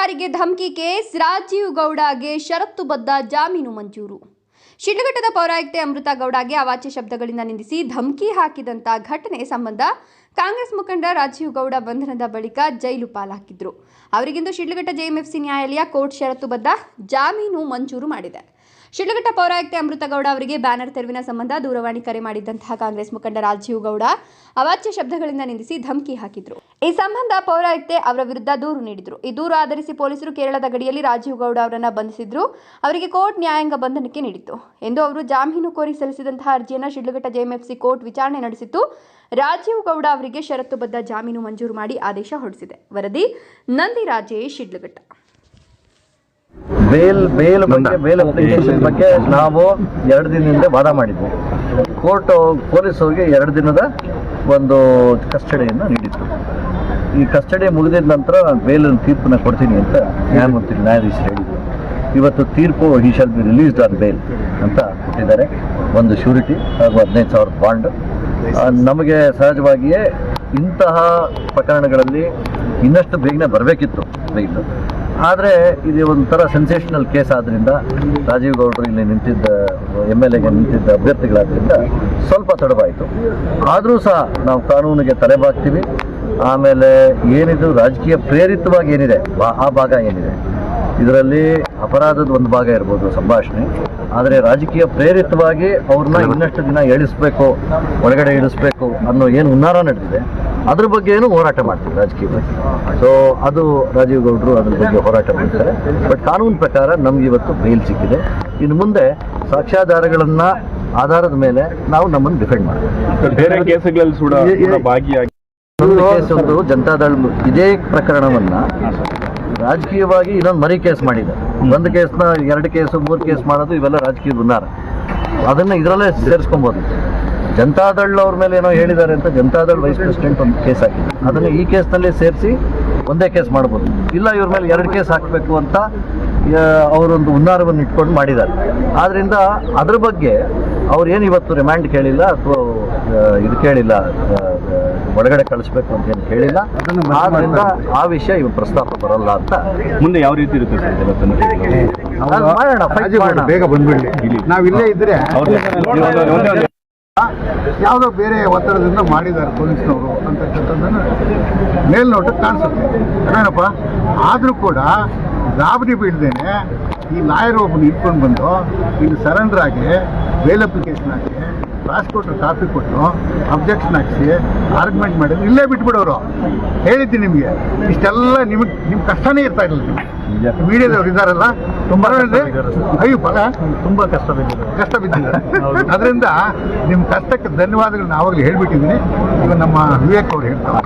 ಸರ್ಕಾರಿಗೆ ಧಮಕಿ case Rajiv ಗೌಡಗೆ ಷರತ್ತುಬದ್ಧ ಜಾಮೀನು ಮಂಜೂರು. ಶಿಡ್ಲಘಟ್ಟದ ಪೌರಾಯುಕ್ತೆ ಅಮೃತ ಗೌಡಗೆ ಅವಾಚ್ಯ ಶಬ್ದಗಳಿಂದ ನಿಂದಿಸಿ ಧಮಕಿ ಹಾಕಿದಂತ ಘಟನೆ ಸಂಬಂಧ ಕಾಂಗ್ರೆಸ್ ಮುಖಂಡ ರಾಜೀವ್ ಗೌಡ ಬಂಧನದ ಬಳಿಕ ಜೈಲು ಪಾಲಾಕಿದ್ರು. ಅವರಿಗಿಂದು ಶಿಡ್ಲಘಟ್ಟ ಜೆಎಂಎಫ್ಸಿ ನ್ಯಾಯಾಲಯ ಕೋರ್ಟ್ ಷರತ್ತುಬದ್ಧ ಜಾಮೀನು ಮಂಜೂರು ಮಾಡಿದೆ. ಶಿಡ್ಲಘಟ್ಟ ಪೌರಾಯುಕ್ತೆ ಅಮೃತಗೌಡ ಅವರಿಗೆ ಬ್ಯಾನರ್ ತೆರವಿನ ಸಂಬಂಧ ದೂರವಾಣಿ ಕರೆ ಮಾಡಿದ್ದಂತಹ ಕಾಂಗ್ರೆಸ್ ಮುಖಂಡ ರಾಜೀವ್ ಗೌಡ ಅವಾಚ್ಯ ಶಬ್ದಗಳಿಂದ ನಿಂದಿಸಿ ಧಮಕಿ ಹಾಕಿದ್ರು. ಈ ಸಂಬಂಧ ಪೌರಾಯುಕ್ತೆ ಅವರ ವಿರುದ್ಧ ದೂರು ನೀಡಿದ್ರು. ಈ ದೂರು ಆಧರಿಸಿ ಪೊಲೀಸರು ಕೇರಳದ ಗಡಿಯಲ್ಲಿ ರಾಜೀವ್ ಗೌಡ ಅವರನ್ನು ಬಂಧಿಸಿದ್ರು. ಅವರಿಗೆ ಕೋರ್ಟ್ ನ್ಯಾಯಾಂಗ ಬಂಧನಕ್ಕೆ ನೀಡಿತ್ತು. ಎಂದು ಅವರು ಜಾಮೀನು ಕೋರಿ ಸಲ್ಲಿಸಿದಂತಹ ಅರ್ಜಿಯನ್ನು ಶಿಡ್ಲಘಟ್ಟ ಜೆಎಂಎಫ್ಸಿ ಕೋರ್ಟ್ ವಿಚಾರಣೆ ನಡೆಸಿತ್ತು. ರಾಜೀವ್ ಗೌಡ ಅವರಿಗೆ ಷರತ್ತುಬದ್ಧ ಜಾಮೀನು ಮಂಜೂರು ಮಾಡಿ ಆದೇಶ ಹೊರಡಿಸಿದೆ. ವರದಿ ನಂದಿ ರಾಜೇ ಶಿಡ್ಲಘಟ್ಟ. ಬೇಲ್ ಬೇಲ್ ಬಗ್ಗೆ ಬೇಲ್ ಅಪ್ಲಿಕೇಶನ್ ಬಗ್ಗೆ ನಾವು ಎರಡು ದಿನದಿಂದ ವಾದ ಮಾಡಿದ್ವಿ. ಕೋರ್ಟ್ ಪೊಲೀಸರಿಗೆ ಎರಡು ದಿನದ ಒಂದು ಕಸ್ಟಡಿಯನ್ನು ನೀಡಿತ್ತು. ಈ ಕಸ್ಟಡಿ ಮುಗಿದಿದ ನಂತರ ಬೇಲ್ ತೀರ್ಪನ್ನ ಕೊಡ್ತೀನಿ ಅಂತ ನ್ಯಾಯಮೂರ್ತಿ ನ್ಯಾಯಾಧೀಶರು ಹೇಳಿದರು. ಇವತ್ತು ತೀರ್ಪು he shall be released on bail ಅಂತ ಕೊಟ್ಟಿದ್ದಾರೆ. ಒಂದು ಶ್ಯೂರಿಟಿ ಹಾಗೂ ಹದಿನೈದು ಸಾವಿರ ಬಾಂಡ್. ನಮಗೆ ಸಹಜವಾಗಿಯೇ ಇಂತಹ ಪ್ರಕರಣಗಳಲ್ಲಿ ಇನ್ನಷ್ಟು ಬೇಗನೆ ಬರಬೇಕಿತ್ತು ಬೇಗ ಆದರೆ ಇದು ಒಂಥರ ಸೆನ್ಸೇಷನಲ್ ಕೇಸ್ ಆದ್ದರಿಂದ ರಾಜೀವ್ ಗೌಡರು ಇಲ್ಲಿ ನಿಂತಿದ್ದ ಎಂ ಎಲ್ ಎಗೆ ನಿಂತಿದ್ದ ಅಭ್ಯರ್ಥಿಗಳಾದ್ರಿಂದ ಸ್ವಲ್ಪ ತಡವಾಯಿತು. ಆದರೂ ಸಹ ನಾವು ಕಾನೂನಿಗೆ ತಲೆಬಾಗ್ತೀವಿ. ಆಮೇಲೆ ಏನಿದು ರಾಜಕೀಯ ಪ್ರೇರಿತವಾಗಿ ಏನಿದೆ, ಆ ಭಾಗ ಏನಿದೆ. ಇದರಲ್ಲಿ ಅಪರಾಧದ ಒಂದು ಭಾಗ ಇರ್ಬೋದು ಸಂಭಾಷಣೆ. ಆದರೆ ರಾಜಕೀಯ ಪ್ರೇರಿತವಾಗಿ ಅವ್ರನ್ನ ಇನ್ನಷ್ಟು ದಿನ ಇಳಿಸ್ಬೇಕು ಒಳಗಡೆ ಇಳಿಸ್ಬೇಕು ಅನ್ನೋ ಏನು ಹುನ್ನಾರ ನಡೆದಿದೆ. ಅದ್ರ ಬಗ್ಗೆ ಏನು ಹೋರಾಟ ಮಾಡ್ತೀವಿ ರಾಜಕೀಯವಾಗಿ ಸೊ ಅದು ರಾಜೀವ್ ಗೌಡರು ಅದ್ರ ಬಗ್ಗೆ ಹೋರಾಟ ಮಾಡ್ತಾರೆ. ಬಟ್ ಕಾನೂನು ಪ್ರಕಾರ ನಮ್ಗೆ ಇವತ್ತು ಬೇಲ್ ಸಿಕ್ಕಿದೆ. ಇನ್ನು ಮುಂದೆ ಸಾಕ್ಷ್ಯಾಧಾರಗಳನ್ನ ಆಧಾರದ ಮೇಲೆ ನಾವು ನಮ್ಮನ್ನು ಡಿಫೆಂಡ್ ಮಾಡ್ತೀವಿ. ಬೇರೆ ಕೇಸುಗಳಲ್ಲಿ ಭಾಗಿಯಾಗಿ ಒಂದು ಜನತಾದಳ ಇದೇ ಪ್ರಕರಣವನ್ನ ರಾಜಕೀಯವಾಗಿ ಇನ್ನೊಂದು ಮರಿ ಕೇಸ್ ಮಾಡಿದೆ. ಒಂದು ಕೇಸ್ನ ಎರಡು ಕೇಸು ಮೂರು ಕೇಸ್ ಮಾಡೋದು ಇವೆಲ್ಲ ರಾಜಕೀಯ ಗುನ್ನಾರ. ಅದನ್ನ ಇದರಲ್ಲೇ ಸೇರಿಸ್ಕೊಬೋದು. ಜನತಾದಳ್ ಅವ್ರ ಮೇಲೆ ಏನೋ ಹೇಳಿದ್ದಾರೆ ಅಂತ ಜನತಾದಳ್ ವೈಸ್ ಪ್ರೆಸಿಡೆಂಟ್ ಒಂದು ಕೇಸ್ ಹಾಕಿದೆ ಅದನ್ನ ಈ ಕೇಸ್ನಲ್ಲಿ ಸೇರಿಸಿ ಒಂದೇ ಕೇಸ್ ಮಾಡ್ಬೋದು. ಇಲ್ಲ ಇವ್ರ ಮೇಲೆ ಎರಡು ಕೇಸ್ ಹಾಕಬೇಕು ಅಂತ ಅವರೊಂದು ಹುನ್ನಾರವನ್ನು ಇಟ್ಕೊಂಡು ಮಾಡಿದ್ದಾರೆ. ಆದ್ರಿಂದ ಅದ್ರ ಬಗ್ಗೆ ಅವ್ರು ಏನು ಇವತ್ತು ರಿಮ್ಯಾಂಡ್ ಕೇಳಿಲ್ಲ ಅಥವಾ ಇದು ಕೇಳಿಲ್ಲ ಒಳಗಡೆ ಕಳಿಸ್ಬೇಕು ಅಂತ ಏನು ಹೇಳಿಲ್ಲ ಆದ್ರಿಂದ ಆ ವಿಷಯ ಇವ್ರು ಪ್ರಸ್ತಾಪ ಬರಲ್ಲ ಅಂತ ಮುಂದೆ ಯಾವ ರೀತಿ ಇರುತ್ತೆ ಮಾಡೋಣ. ಬೇಗ ಬಂದ್ಬಿಡಿ ನಾವು ಇಲ್ಲೇ ಇದ್ರೆ ಯಾವುದೋ ಬೇರೆ ಒತ್ತಡದಿಂದ ಮಾಡಿದ್ದಾರೆ ಪೊಲೀಸ್ನವರು ಅಂತಕ್ಕಂಥದ್ದನ್ನು ಮೇಲ್ನೋಟಕ್ಕೆ ಕಾಣಿಸುತ್ತೆ. ಏನಪ್ಪ? ಆದರೂ ಕೂಡ ಗಾಬರಿ ಬೀಳ್ದೇನೆ ಈ ಲಾಯರ್ ಒಬ್ಬನ ಇಟ್ಕೊಂಡು ಬಂದು ಇಲ್ಲಿ ಸರೆಂಡರ್ ಆಗಿ ಬೇಲ್ ಅಪ್ಲಿಕೇಶನ್ ಹಾಕಿ ಪ್ರಾಸಿಕ್ಯೂಟರ್ ಕಾಪಿ ಕೊಟ್ಟು ಅಬ್ಜೆಕ್ಷನ್ ಹಾಕಿಸಿ ಆರ್ಗ್ಯುಮೆಂಟ್ ಮಾಡಿದ್ರು ಇಲ್ಲೇ ಬಿಟ್ಬಿಡೋರು. ಹೇಳಿದ್ದೀನಿ ನಿಮಗೆ. ಇಷ್ಟೆಲ್ಲ ನಿಮಗೆ ನಿಮ್ಮ ಕಷ್ಟನೇ ಇರ್ತಾ ಇರಲಿಲ್ಲ. ಮೀಡಿಯಾದವ್ರು ಇದ್ದಾರಲ್ಲ ತುಂಬ ಅಯ್ಯೋ ಫಲ ತುಂಬಾ ಕಷ್ಟ ಬಿದ್ದಿದೆ. ಕಷ್ಟ ಬಿದ್ದಿದ್ದಾರೆ ಅದರಿಂದ ನಿಮ್ಮ ಕಷ್ಟಕ್ಕೆ ಧನ್ಯವಾದಗಳನ್ನ ಆವಾಗಲೇ ಹೇಳ್ಬಿಟ್ಟಿದ್ದೀನಿ ಈಗ ನಮ್ಮ ವಿವೇಕ್ ಅವ್ರು ಹೇಳ್ತಾರೆ.